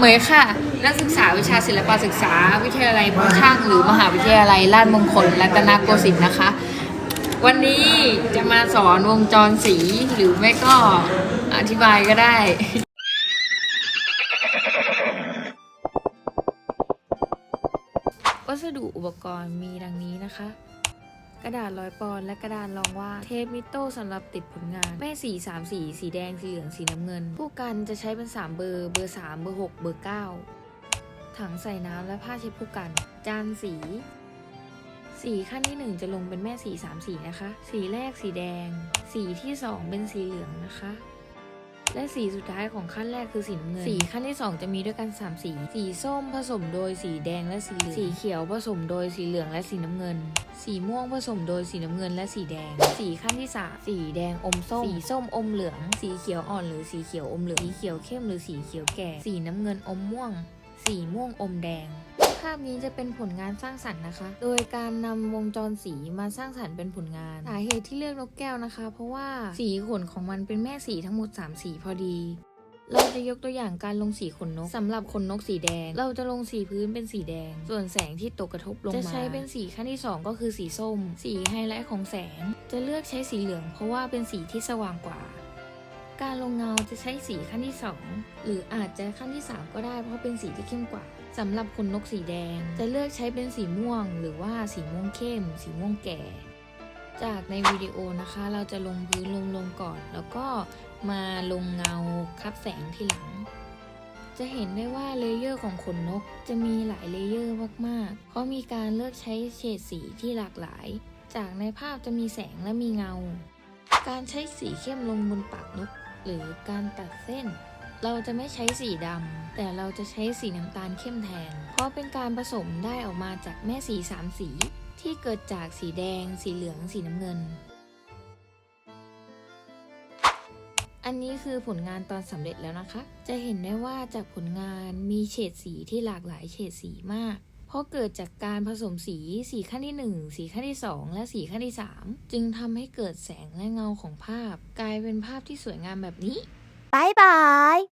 เหมยค่ะ นักศึกษาวิชาศิลปศึกษา วิทยาลัยพระช่างหรือมหาวิทยาลัยราชมงคลรัตนโกสินทร์นะคะ วันนี้จะมาสอนวงจรสีหรือไม่ก็อธิบายก็ได้ วัสดุอุปกรณ์มีดังนี้นะคะ กระดาษร้อยปอนและกระดานรองวาดเทปมิโต้สำหรับติดผลงาน แม่สี3สีสีแดงสีเหลืองสีน้ำเงิน ผู้กันจะใช้เป็น 3 เบอร์ เบอร์ 3 เบอร์ 6 เบอร์ 9 ถังใส่น้ำและผ้าเช็ดผู้กัน จานสี สีขั้นที่ 1 จะลงเป็นแม่สี3สีนะคะ สีแรกสีแดง สีที่ 2 เป็นสีเหลืองนะคะ และสีสุดท้ายของขั้นแรกคือสีน้ำเงิน สีขั้นที่ 2 จะมีด้วยกัน 3 สี สีส้มผสมโดยสีแดงและสีเหลือง สีเขียวผสมโดยสีเหลืองและสีน้ำเงิน สีม่วงผสมโดยสีน้ำเงินและสีแดง สีขั้นที่ 3 สีแดงอมส้ม สีส้มอมเหลือง สีเขียวอ่อนหรือสีเขียวอมเหลือง สีเขียวเข้มหรือสีเขียวแก่ สีน้ำเงินอมม่วง สีม่วงอมแดง ภาพนี้จะเป็นผลงานสร้างสรรค์นะคะ โดยการนำวงจรสีมาสร้างสรรค์เป็นผลงาน สาเหตุที่เลือกนกแก้วนะคะ เพราะว่าสีขนของมันเป็นแม่สีทั้งหมด 3 สีพอดีเราจะยกตัวอย่างการลงสีขนนกสำหรับขนนกสีแดง เราจะลงสีพื้นเป็นสีแดง ส่วนแสงที่ตกกระทบลงมา จะใช้เป็นสีขั้นที่ 2 ก็คือสีส้ม สีไฮไลท์ของแสง จะเลือกใช้สีเหลืองเพราะว่าเป็นสีที่สว่างกว่า การลงเงาจะใช้สีขั้นที่ 2 หรืออาจจะขั้นที่ 3 ก็ได้เพราะเป็นสีที่เข้มกว่าสำหรับขนนกสีแดง จะเลือกใช้เป็นสีม่วง หรือว่าสีม่วงเข้ม สีม่วงแก่ จากในวิดีโอนะคะ เราจะลงพื้นลงๆก่อน แล้วก็มาลงเงาคับแสงทีหลัง จะเห็นได้ว่าเลเยอร์ของขนนกจะมีหลายเลเยอร์มากๆ เพราะมีการเลือกใช้เฉดสีที่หลากหลาย จากในภาพจะมีแสงและมีเงาการใช้สีเข้มลงบนปากนก หรือการตัดเส้น เราจะไม่ใช้สีดำแต่เราจะใช้สีน้ำตาลเข้มแทน เพราะเป็นการผสมได้ออกมาจากแม่สีสามสี ที่เกิดจากสีแดง สีเหลือง สีน้ำเงิน อันนี้คือผลงานตอนสำเร็จแล้วนะคะ จะเห็นได้ว่าจากผลงานมีเฉดสีที่หลากหลายเฉดสีมาก เพราะเกิดจากการผสมสีสีขั้นที่ 1 สีขั้นที่ 2 และสีขั้นที่ 3 จึงทำให้เกิดแสงและเงาของภาพ กลายเป็นภาพที่สวยงามแบบนี้บายบาย